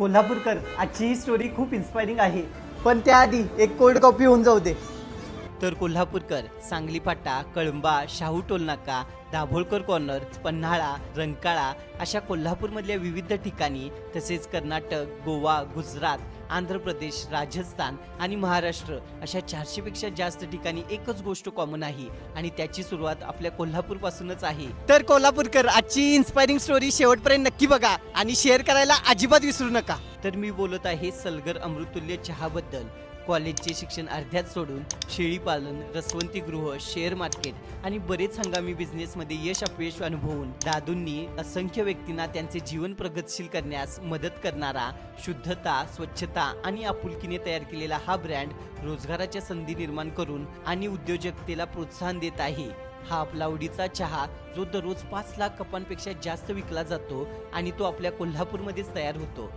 कोल्हापूरकर. आजची ही स्टोरी खूप इन्स्पायरिंग आहे. पण त्याआधी एक कोल्ड कॉफी होऊन जाऊ दे. तर कोल्हापूरकर सांगली फाटा कळंबा शाहू टोलनाका दाभोळकर कॉर्नर पन्हाळा रंकाळा अशा कोल्हापूरमधल्या विविध ठिकाणी तसेच कर्नाटक गोवा गुजरात आंध्र प्रदेश राजस्थान आणि महाराष्ट्र अशा चारशेपेक्षा जास्त ठिकाणी एकच गोष्ट कॉमन आहे आणि त्याची सुरुवात आपल्या कोल्हापूरपासूनच आहे. तर कोल्हापूरकर आजची इन्स्पायरिंग स्टोरी शेवटपर्यंत नक्की बघा आणि शेअर करायला अजिबात विसरू नका. तर मी बोलत आहे सलगर अमृतुल्य चहाबद्दल. कॉलेजचे शिक्षण अर्ध्यात सोडून शेळी पालन शेअर मार्केट आणि बरेच हंगामी बिझनेसमध्ये यश अपयश अनुभवून दादूंनी असंख्य व्यक्तींना त्यांचे जीवन प्रगतशील करण्यास मदत करणारा शुद्धता स्वच्छता आणि आपुलकीने तयार केलेला हा ब्रँड रोजगाराच्या संधी निर्माण करून आणि उद्योजकतेला प्रोत्साहन देत आहे. हा आपला आवडीचा चहा जो दररोज पाच लाख कपांपेक्षा जास्त विकला जातो आणि तो आपल्या कोल्हापूरमध्येच तयार होतो.